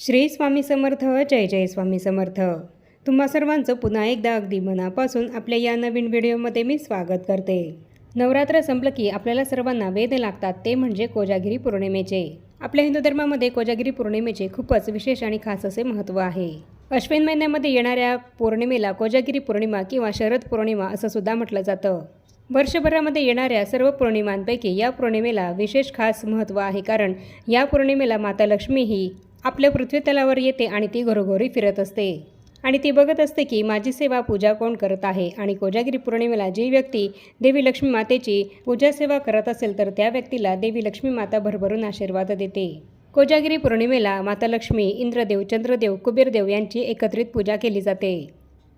श्री स्वामी समर्थ जय जय स्वामी समर्थ. तुम्हा सर्वांचं पुन्हा एकदा अगदी मनापासून आपल्या या नवीन व्हिडिओमध्ये मी स्वागत करते. नवरात्र संपलं की आपल्याला सर्वांना वेद लागतात ते म्हणजे कोजागिरी पौर्णिमेचे. आपल्या हिंदू धर्मामध्ये कोजागिरी पौर्णिमेचे खूपच विशेष आणि खास असे महत्त्व आहे. अश्विन महिन्यामध्ये येणाऱ्या पौर्णिमेला कोजागिरी पौर्णिमा किंवा शरद पौर्णिमा असं सुद्धा म्हटलं जातं. वर्षभरामध्ये येणाऱ्या सर्व पौर्णिमांपैकी या पौर्णिमेला विशेष खास महत्त्व आहे कारण या पौर्णिमेला माता लक्ष्मी ही आपल्या पृथ्वी तलावर येते आणि ती घरोघरी फिरत असते. आणि ती बघत असते की माझी सेवा पूजा कोण करत आहे आणि कोजागिरी पौर्णिमेला जी व्यक्ती देवी लक्ष्मी मातेची पूजा सेवा करत असेल तर त्या व्यक्तीला देवी लक्ष्मी माता भरभरून आशीर्वाद देते. कोजागिरी पौर्णिमेला माता लक्ष्मी इंद्रदेव चंद्रदेव कुबेरदेव यांची एकत्रित पूजा केली जाते.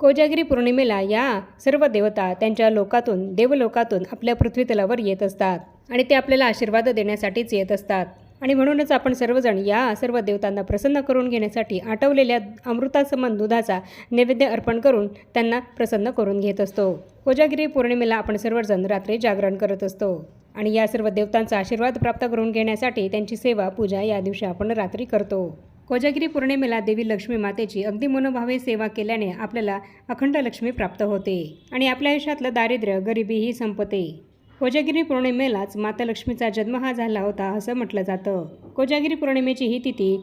कोजागिरी पौर्णिमेला या सर्व देवता त्यांच्या लोकातून देवलोकातून आपल्या पृथ्वीतलावर येत असतात आणि ते आपल्याला आशीर्वाद देण्यासाठीच येत असतात. आणि म्हणूनच आपण सर्वजण या सर्व देवतांना प्रसन्न करून घेण्यासाठी आटवलेल्या अमृतासमान दुधाचा नैवेद्य अर्पण करून त्यांना प्रसन्न करून घेत असतो. कोजागिरी पौर्णिमेला आपण सर्वजण रात्री जागरण करत असतो आणि या सर्व देवतांचा आशीर्वाद प्राप्त करून घेण्यासाठी त्यांची सेवा पूजा या दिवशी आपण रात्री करतो. कोजागिरी पौर्णिमेला देवी लक्ष्मी मातेची अगदी मनोभावे सेवा केल्याने आपल्याला अखंड लक्ष्मी प्राप्त होते आणि आपल्या आयुष्यातलं दारिद्र्य गरिबीही संपते. कोजागिरी पौर्णिमेलाच माता लक्ष्मीचा जन्म हा झाला होता असं म्हटलं जातं. कोजागिरी पौर्णिमेची ही तिथी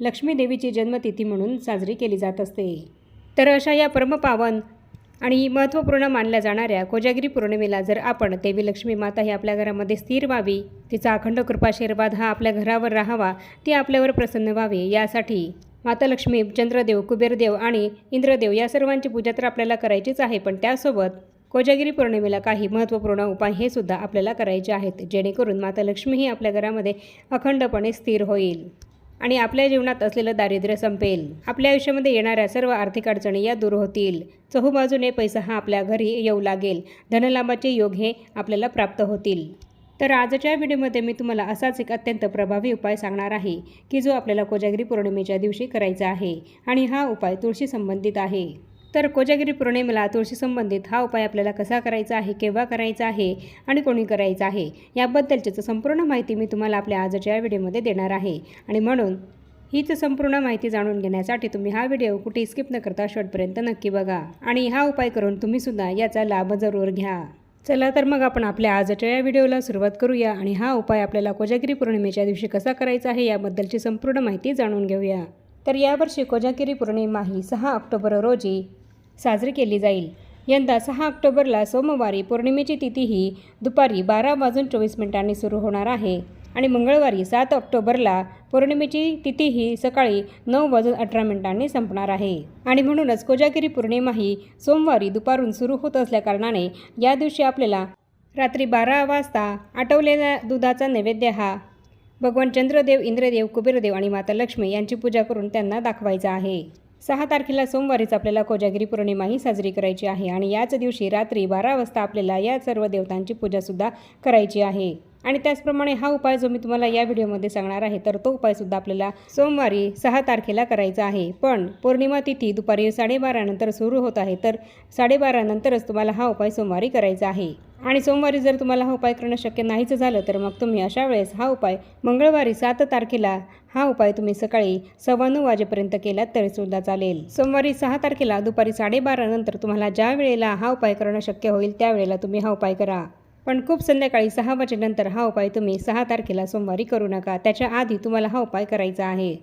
लक्ष्मी देवीची जन्मतिथी म्हणून साजरी केली जात असते. तर अशा या परमपावन आणि महत्त्वपूर्ण मानल्या जाणाऱ्या कोजागिरी पौर्णिमेला जर आपण देवी लक्ष्मी माता ही आपल्या घरामध्ये स्थिर व्हावी तिचा अखंड कृपाशीर्वाद हा आपल्या घरावर राहावा ती आपल्यावर प्रसन्न व्हावी यासाठी माता लक्ष्मी चंद्रदेव कुबेरदेव आणि इंद्रदेव या सर्वांची पूजा तर आपल्याला करायचीच आहे पण त्यासोबत कोजागिरी पौर्णिमेला काही महत्त्वपूर्ण उपाय हे सुद्धा आपल्याला करायचे आहेत जेणेकरून माता लक्ष्मी ही आपल्या घरामध्ये अखंडपणे स्थिर होईल आणि आपल्या जीवनात असलेलं दारिद्र्य संपेल. आपल्या आयुष्यामध्ये येणाऱ्या सर्व आर्थिक अडचणी या दूर होतील. चहूबाजूने पैसा हा आपल्या घरी येऊ लागेल. धनलाभाचे योग हे आपल्याला प्राप्त होतील. तर आजच्या व्हिडिओमध्ये मी तुम्हाला असाच एक अत्यंत प्रभावी उपाय सांगणार आहे की जो आपल्याला कोजागिरी पौर्णिमेच्या दिवशी करायचा आहे आणि हा उपाय तुळशी संबंधित आहे. तर कोजागिरी पौर्णिमेला तुळशी संबंधित हा उपाय आपल्याला कसा करायचा आहे केव्हा करायचा आहे आणि कोणी करायचा आहे याबद्दलची संपूर्ण माहिती मी तुम्हाला आपल्या आजच्या व्हिडिओमध्ये देणार आहे. आणि म्हणून हीच संपूर्ण माहिती जाणून घेण्यासाठी तुम्ही हा व्हिडिओ कुठे स्किप न करता शेवटपर्यंत नक्की बघा. आणि हा उपाय करून तुम्हीसुद्धा याचा लाभ जरूर घ्या. चला तर मग आपण आपल्या आजच्या या व्हिडिओला सुरुवात करूया आणि हा उपाय आपल्याला कोजागिरी पौर्णिमेच्या दिवशी कसा करायचा आहे याबद्दलची संपूर्ण माहिती जाणून घेऊया. तर यावर्षी कोजागिरी पौर्णिमा ही सहा ऑक्टोबर रोजी साजरी केली जाईल. यंदा सहा ऑक्टोबरला सोमवारी पौर्णिमेची तिथी ही दुपारी बारा वाजून चोवीस मिनिटांनी सुरू होणार आहे. आणि मंगळवारी सात ऑक्टोबरला पौर्णिमेची तिथी ही सकाळी नऊ वाजून अठरा मिनिटांनी संपणार आहे. आणि म्हणूनच कोजागिरी पौर्णिमा ही सोमवारी दुपारून सुरू होत असल्याकारणाने या दिवशी आपल्याला रात्री बारा वाजता आटवलेल्या दुधाचा नैवेद्य हा भगवान चंद्रदेव इंद्रदेव कुबेरदेव आणि माता लक्ष्मी यांची पूजा करून त्यांना दाखवायचा आहे. सहा तारखेला सोमवारीच आपल्याला कोजागिरी पौर्णिमा ही साजरी करायची आहे आणि याच दिवशी रात्री बारा वाजता आपल्याला या सर्व देवतांची पूजासुद्धा करायची आहे. आणि त्याचप्रमाणे हा उपाय जो मी तुम्हाला या व्हिडिओमध्ये सांगणार आहे तर तो उपायसुद्धा आपल्याला सोमवारी सहा तारखेला करायचा आहे. पण पौर्णिमा तिथी दुपारी साडेबारानंतर सुरू होत आहे तर साडेबारानंतरच तुम्हाला हा उपाय सोमवारी करायचा आहे. आणि सोमवारी जर तुम्हाला हा उपाय करणं शक्य नाहीच झालं तर मग तुम्ही अशा वेळेस हा उपाय मंगळवारी सात तारखेला हा उपाय तुम्ही सकाळी सव्वा नऊ वाजेपर्यंत केलात तरीसुद्धा चालेल. सोमवारी सहा तारखेला दुपारी साडेबारानंतर तुम्हाला ज्या वेळेला हा उपाय करणं शक्य होईल त्यावेळेला तुम्ही हा उपाय करा. पण खूप संध्याकाळी सहा वाजेनंतर हा उपाय तुम्ही सहा तारखेला सोमवारी करू नका. त्याच्या आधी तुम्हाला हा उपाय करायचा आहे.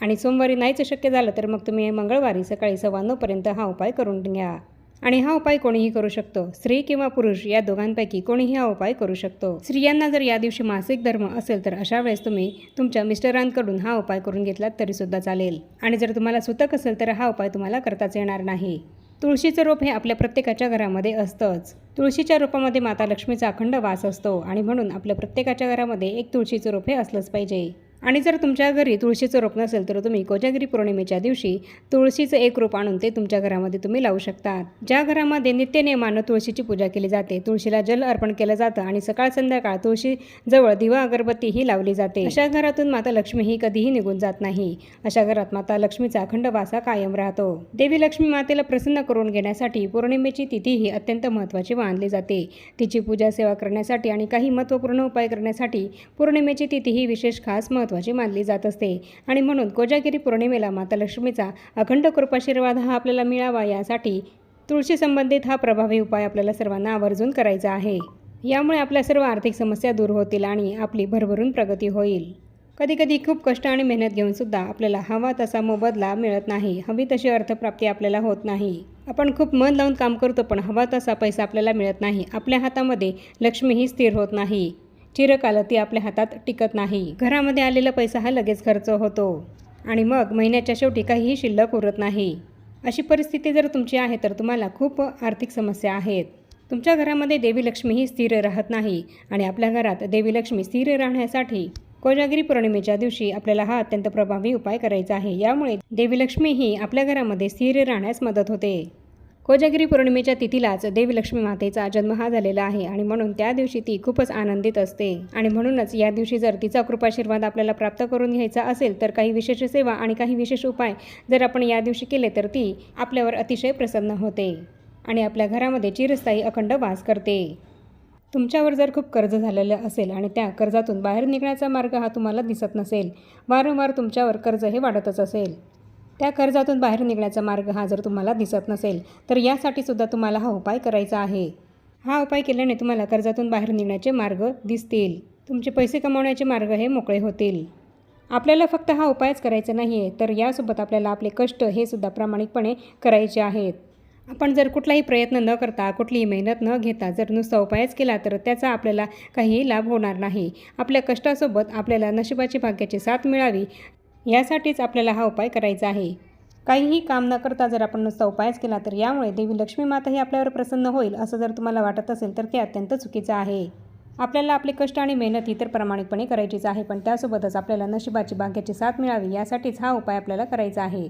आणि सोमवारी नाहीच शक्य झालं तर मग तुम्ही मंगळवारी सकाळी सव्वा नऊपर्यंत हा उपाय करून घ्या. आणि हा उपाय कोणीही करू शकतो. स्त्री किंवा पुरुष या दोघांपैकी कोणीही हा उपाय करू शकतो. स्त्रियांना जर या दिवशी मासिक धर्म असेल तर अशा वेळेस तुम्ही तुमच्या मिस्टरांकडून हा उपाय करून घेतलात तरीसुद्धा चालेल. आणि जर तुम्हाला सुतक असेल तर हा उपाय तुम्हाला करताच येणार नाही. तुळशीचं रोप हे आपल्या प्रत्येकाच्या घरामध्ये असतंच. तुळशीच्या रोपामध्ये माता लक्ष्मीचा अखंड वास असतो आणि म्हणून आपल्या प्रत्येकाच्या घरामध्ये एक तुळशीचं रोप हे असलंच पाहिजे. आणि जर तुमच्या घरी तुळशीचं रोप नसेल तर तुम्ही कोजागिरी पौर्णिमेच्या दिवशी तुळशीचं एक रोप आणून ते तुमच्या घरामध्ये तुम्ही लावू शकता ज्या घरामध्ये नित्यनियमानं तुळशीची पूजा केली जाते तुळशीला जल अर्पण केलं जातं आणि सकाळ संध्याकाळ तुळशीजवळ दिवा अगरबत्ती ही लावली जाते. अशा घरातून माता लक्ष्मी ही कधीही निघून जात नाही. अशा घरात माता लक्ष्मीचा अखंड वासा कायम राहतो. देवी लक्ष्मी मातेला प्रसन्न करून घेण्यासाठी पौर्णिमेची तिथी ही अत्यंत महत्त्वाची मानली जाते. तिची पूजा सेवा करण्यासाठी आणि काही महत्त्वपूर्ण उपाय करण्यासाठी पौर्णिमेची तिथी ही विशेष खास महत्त्व महत्त्वाची मानली जात असते. आणि म्हणून कोजागिरी पौर्णिमेला माता लक्ष्मीचा अखंड कृपाशीर्वाद हा आपल्याला मिळावा यासाठी तुळशी संबंधित हा प्रभावी उपाय आपल्याला सर्वांना आवर्जून करायचा आहे. यामुळे आपल्या सर्व आर्थिक समस्या दूर होतील आणि आपली भरभरून प्रगती होईल. कधीकधी खूप कष्ट आणि मेहनत घेऊन सुद्धा आपल्याला हवा तसा मोबदला मिळत नाही. हवी तशी अर्थप्राप्ती आपल्याला होत नाही. आपण खूप मन लावून काम करतो पण हवा तसा पैसा आपल्याला मिळत नाही. आपल्या हातामध्ये लक्ष्मीही स्थिर होत नाही. चिरकाल ती आपल्या हातात टिकत नाही. घरामध्ये आलेला पैसा हा लगेच खर्च होतो. आणि मग महिन्याच्या शेवटी काहीही शिल्लक उरत नाही. अशी परिस्थिती जर तुमची आहे तर तुम्हाला खूप आर्थिक समस्या आहेत. तुमच्या घरामध्ये देवी लक्ष्मी ही स्थिर राहत नाही आणि आपल्या घरात देवी लक्ष्मी स्थिर राहण्यासाठी कोजागिरी पौर्णिमेच्या दिवशी आपल्याला हा अत्यंत प्रभावी उपाय करायचा आहे. यामुळे देवी लक्ष्मी ही आपल्या घरामध्ये स्थिर राहण्यास मदत होते. कोजागिरी पौर्णिमेच्या तिथीलाच देवी लक्ष्मी मातेचा जन्म हा झालेला आहे आणि म्हणून त्या दिवशी ती खूपच आनंदित असते. आणि म्हणूनच या दिवशी जर तिचा कृपाशीर्वाद आपल्याला प्राप्त करून घ्यायचा असेल तर काही विशेष सेवा आणि काही विशेष उपाय जर आपण या दिवशी केले तर ती आपल्यावर अतिशय प्रसन्न होते आणि आपल्या घरामध्ये चिरस्थायी अखंड वास करते. तुमच्यावर जर खूप कर्ज झालेलं असेल आणि त्या कर्जातून बाहेर निघण्याचा मार्ग हा तुम्हाला दिसत नसेल वारंवार तुमच्यावर कर्ज हे वाढतच असेल. त्या कर्जातून बाहेर निघण्याचा मार्ग हा जर तुम्हाला दिसत नसेल तर यासाठी सुद्धा तुम्हाला हा उपाय करायचा आहे. हा उपाय केल्याने तुम्हाला कर्जातून बाहेर निघण्याचे मार्ग दिसतील. तुमचे पैसे कमावण्याचे मार्ग हे मोकळे होतील. आपल्याला फक्त हा उपायच करायचा नाही आहे तर यासोबत आपल्याला आपले कष्ट हे सुद्धा प्रामाणिकपणे करायचे आहेत. आपण जर कुठलाही प्रयत्न न करता कुठलीही मेहनत न घेता जर नुसता उपायच केला तर त्याचा आपल्याला काहीही लाभ होणार नाही. आपल्या कष्टासोबत आपल्याला नशिबाची भाग्याची साथ मिळावी यासाठीच आपल्याला हा उपाय करायचा आहे. काहीही काम न करता जर आपण नुसता उपायच केला तर यामुळे देवी लक्ष्मी माता ही आपल्यावर प्रसन्न होईल असं जर तुम्हाला वाटत असेल तर ते अत्यंत चुकीचं आहे. आपल्याला आपले कष्ट आणि मेहनत ही तर प्रामाणिकपणे करायचीच आहे पण त्यासोबतच आपल्याला नशिबाची भाग्याची साथ मिळावी यासाठीच हा उपाय आपल्याला करायचा आहे.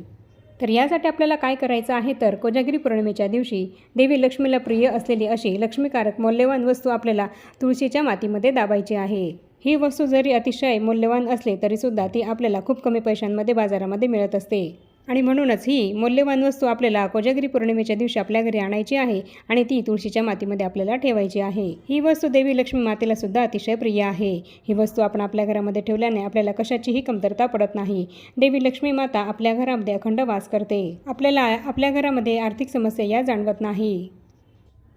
तर यासाठी आपल्याला काय करायचं आहे? तर कोजागिरी पौर्णिमेच्या दिवशी देवी लक्ष्मीला प्रिय असलेली अशी लक्ष्मीकारक मौल्यवान वस्तू आपल्याला तुळशीच्या मातीमध्ये दाबायची आहे. ही वस्तू जरी अतिशय मौल्यवान असली तरीसुद्धा ती आपल्याला खूप कमी पैशांमध्ये बाजारामध्ये मिळत असते. आणि म्हणूनच ही मौल्यवान वस्तू आपल्याला कोजागिरी पौर्णिमेच्या दिवशी आपल्या घरी आणायची आहे आणि ती तुळशीच्या मातीमध्ये आपल्याला ठेवायची आहे. ही वस्तू देवी लक्ष्मी मातेला सुद्धा अतिशय प्रिय आहे. ही वस्तू आपण आपल्या घरामध्ये ठेवल्याने आपल्याला कशाचीही कमतरता पडत नाही. देवी लक्ष्मी माता आपल्या घरामध्ये अखंड वास करते. आपल्याला आपल्या घरामध्ये आर्थिक समस्या या जाणवत नाही.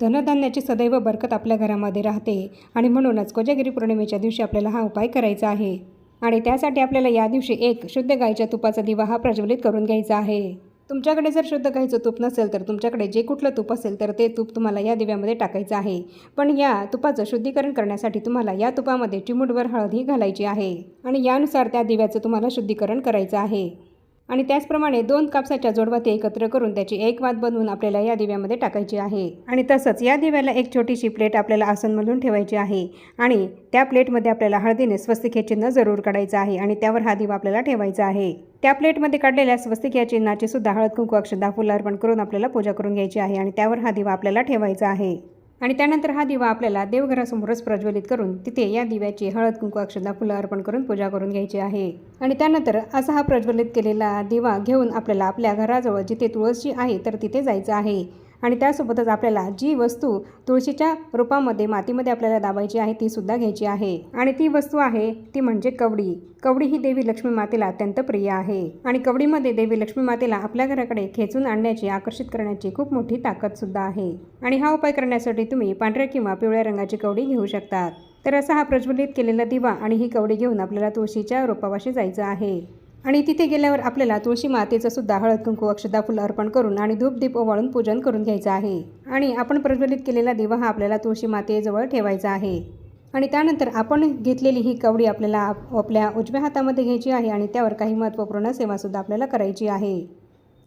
धनधान्याची सदैव बरकत आपल्या घरामध्ये राहते आणि म्हणूनच कोजागिरी पौर्णिमेच्या दिवशी आपल्याला हा उपाय करायचा आहे. आणि त्यासाठी आपल्याला या दिवशी एक शुद्ध गाईच्या तुपाचा दिवा हा प्रज्वलित करून घ्यायचा आहे. तुमच्याकडे जर शुद्ध गाईचं तूप नसेल तर तुमच्याकडे जे कुठलं तूप असेल तर ते तूप तुम्हाला या दिव्यामध्ये टाकायचं आहे. पण या तुपाचं शुद्धीकरण करण्यासाठी तुम्हाला या तुपामध्ये चिमूटभर हळदही घालायची आहे. आणि यानुसार त्या दिव्याचं तुम्हाला शुद्धीकरण करायचं आहे. आणि त्याचप्रमाणे दोन कापसाच्या जोडवा ते एकत्र करून त्याची एक वात बनवून आपल्याला या दिव्यामध्ये टाकायची आहे. आणि तसंच या दिव्याला एक छोटीशी प्लेट आपल्याला आसनमधून ठेवायची आहे. आणि त्या प्लेटमध्ये आपल्याला हळदीने स्वस्तिक चिन्ह जरूर काढायचं आहे आणि त्यावर हा दिवा आपल्याला ठेवायचा आहे. त्या प्लेटमध्ये काढलेल्या स्वस्तिक या चिन्हाची सुद्धा हळद कुंकू अक्षदा फुलं अर्पण करून आपल्याला पूजा करून घ्यायची आहे आणि त्यावर हा दिवा आपल्याला ठेवायचा आहे. आणि त्यानंतर हा दिवा आपल्याला देवघरासमोरच प्रज्वलित करून तिथे या दिव्याची हळद कुंकू अक्षदा फुलं अर्पण करून पूजा करून घ्यायची आहे. आणि त्यानंतर असा हा प्रज्वलित केलेला दिवा घेऊन आपल्याला आपल्या घराजवळ जिथे तुळशी आहे तर तिथे जायचं आहे. आणि त्यासोबतच आपल्याला जी वस्तू तुळशीच्या रूपामध्ये मातीमध्ये आपल्याला दाबायची आहे ती सुद्धा घ्यायची आहे. आणि ती वस्तू आहे ती म्हणजे कवडी. कवडी ही देवी लक्ष्मी मातेला अत्यंत प्रिय आहे. आणि कवडीमध्ये देवी लक्ष्मी मातेला आपल्या घराकडे खेचून आणण्याची आकर्षित करण्याची खूप मोठी ताकद सुद्धा आहे. आणि हा उपाय करण्यासाठी तुम्ही पांढऱ्या किंवा पिवळ्या रंगाची कवडी घेऊ शकतात तर असा हा प्रज्वलित केलेला दिवा आणि ही कवडी घेऊन आपल्याला तुळशीच्या रोपावाशी जायचं आहे. आणि तिथे गेल्यावर आपल्याला तुळशी मातेचं सुद्धा हळद कुंकू अक्षदा फुलं अर्पण करून आणि धूपदीप ओवाळून पूजन करून घ्यायचं आहे. आणि आपण प्रज्वलित केलेला दिवा हा आपल्याला तुळशी मातेजवळ ठेवायचा आहे. आणि त्यानंतर आपण घेतलेली ही कवडी आपल्याला आप- आपल्या उजव्या हातामध्ये घ्यायची आहे आणि त्यावर काही महत्त्वपूर्ण सेवासुद्धा आपल्याला करायची आहे.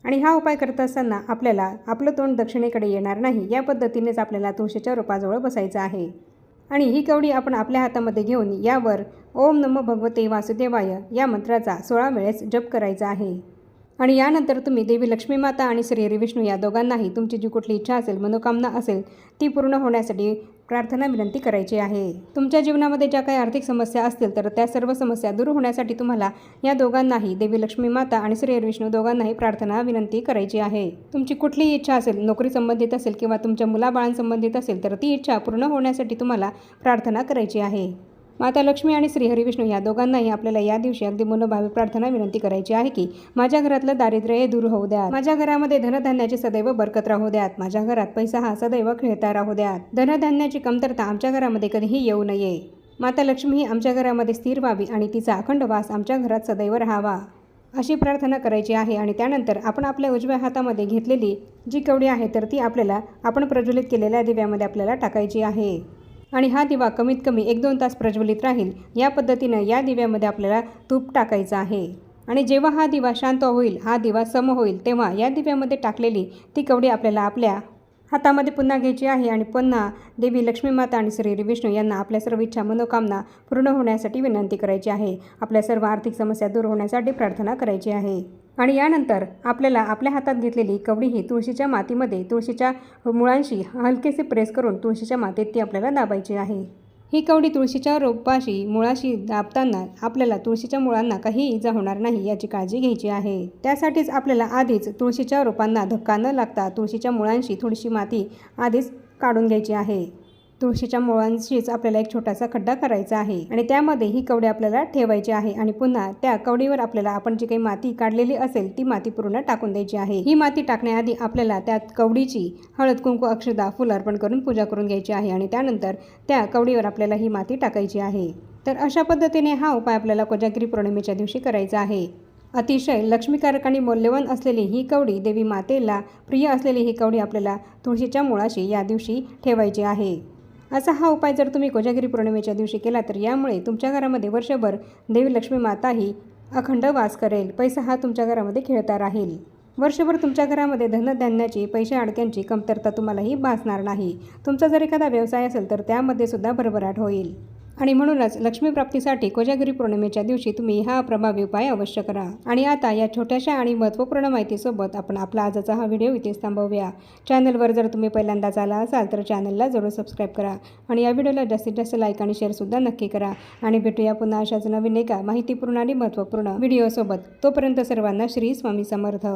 आणि हा उपाय करत असताना आपल्याला आपलं तोंड दक्षिणेकडे येणार नाही या पद्धतीनेच आपल्याला तुळशीच्या रोपाजवळ बसायचं आहे. आणि ही कवडी आपण आपल्या हातामध्ये घेऊन यावर ओम नमो भगवते वासुदेवाय. या मंत्राचा सोळा वेळेस जप करायचा आहे. आणि यानंतर तुम्ही देवी लक्ष्मी माता आणि श्री हरी विष्णू या दोघांनाही तुमची जी कुठली इच्छा असेल मनोकामना असेल ती पूर्ण होण्यासाठी प्रार्थना विनंती करायची आहे. तुमच्या जीवनामध्ये ज्या काही आर्थिक समस्या असतील तर त्या सर्व समस्या दूर होण्यासाठी तुम्हाला या दोघांनाही देवी लक्ष्मी माता आणि श्री हरी विष्णू दोघांनाही प्रार्थना विनंती करायची आहे. तुमची कुठलीही इच्छा असेल नोकरी संबंधित असेल किंवा तुमच्या मुलाबाळांसंबंधित असेल तर ती इच्छा पूर्ण होण्यासाठी तुम्हाला प्रार्थना करायची आहे. माता लक्ष्मी आणि श्रीहरी विष्णू या दोघांनाही आपल्याला या दिवशी अगदी मनोभावी प्रार्थना विनंती करायची आहे की माझ्या घरातलं दारिद्र्य हे दूर होऊ द्यात. माझ्या घरामध्ये धनधान्याची सदैव बरकत राहू द्यात. माझ्या घरात पैसा हा सदैव खेळता राहू द्यात. धनधान्याची कमतरता आमच्या घरामध्ये कधीही येऊ नये. माता लक्ष्मी ही आमच्या घरामध्ये स्थिर व्हावी आणि तिचा अखंड वास आमच्या घरात सदैव राहावा. अशी प्रार्थना करायची आहे आणि त्यानंतर आपण आपल्या उजव्या हातामध्ये घेतलेली जी कवडी आहे तर ती आपल्याला आपण प्रज्वलित केलेल्या दिव्यामध्ये आपल्याला टाकायची आहे. आणि हा दिवा कमीत कमी एक दोन तास प्रज्वलित राहील. या पद्धतीनं या दिव्यामध्ये आपल्याला तूप टाकायचं आहे. आणि जेव्हा हा दिवा शांत होईल हा दिवा सम होईल तेव्हा या दिव्यामध्ये टाकलेली ती कवडी आपल्याला आपल्या हातामध्ये पुन्हा घ्यायची आहे आणि पुन्हा देवी लक्ष्मी माता आणि श्री विष्णू यांना आपल्या सर्व इच्छा मनोकामना पूर्ण होण्यासाठी विनंती करायची आहे. आपल्या सर्व आर्थिक समस्या दूर होण्यासाठी प्रार्थना करायची आहे. आणि यानंतर आपल्याला आपल्या हातात घेतलेली कवडी ही तुळशीच्या मातीमध्ये तुळशीच्या मुळांशी हलकेसे प्रेस करून तुळशीच्या मातीत ती आपल्याला दाबायची आहे. ही कवडी तुळशीच्या रोपाशी मुळाशी दाबताना आपल्याला तुळशीच्या मुळांना काही इजा होणार नाही याची काळजी घ्यायची आहे. त्यासाठीच आपल्याला आधीच तुळशीच्या रोपांना धक्का न लागता तुळशीच्या मुळांशी थोडीशी माती आधीच काढून घ्यायची आहे. तुळशीच्या मुळांशीच आपल्याला एक छोटासा खड्डा करायचा आहे. आणि त्यामध्ये ही कवडी आपल्याला ठेवायची आहे. आणि पुन्हा त्या कवडीवर आपल्याला आपण जी काही माती काढलेली असेल ती माती पूर्ण टाकून द्यायची आहे. ही माती टाकण्याआधी आपल्याला त्या कवडीची हळद कुंकू अक्षदा फुल अर्पण करून पूजा करून घ्यायची आहे. आणि त्यानंतर त्या कवडीवर आपल्याला ही माती टाकायची आहे. तर अशा पद्धतीने हा उपाय आपल्याला कोजागिरी पौर्णिमेच्या दिवशी करायचा आहे. अतिशय लक्ष्मीकारक आणि मौल्यवान असलेली ही कवडी देवी मातेला प्रिय असलेली ही कवडी आपल्याला तुळशीच्या मुळाशी या दिवशी ठेवायची आहे. असा हा उपाय जर तुम्ही कोजागिरी पौर्णिमेच्या दिवशी केला तर यामुळे तुमच्या घरामध्ये वर्षभर देवी लक्ष्मी माता ही अखंड वास करेल. पैसा हा तुमच्या घरामध्ये खेळता राहील. वर्षभर तुमच्या घरामध्ये धनधान्याची पैशा अडक्यांची कमतरता तुम्हालाही भासणार नाही. तुमचा जर एखादा व्यवसाय असेल तर त्यामध्ये सुद्धा भरभराट होईल. आणि म्हणूनच लक्ष्मीप्राप्तीसाठी कोजागिरी पौर्णिमेच्या दिवशी तुम्ही हा प्रभावी उपाय अवश्य करा. आणि आता या छोट्याशा आणि महत्त्वपूर्ण माहितीसोबत आपण आपला आजचा हा व्हिडिओ इथेच थांबवूया. चॅनलवर जर तुम्ही पहिल्यांदाच आला असाल तर चॅनलला जरूर सबस्क्राईब करा आणि या व्हिडिओला जास्तीत जास्त लाईक आणि शेअरसुद्धा नक्की करा. आणि भेटूया पुन्हा अशाच नवीन एका माहितीपूर्ण आणि महत्त्वपूर्ण व्हिडिओसोबत. तोपर्यंत सर्वांना श्री स्वामी समर्थ.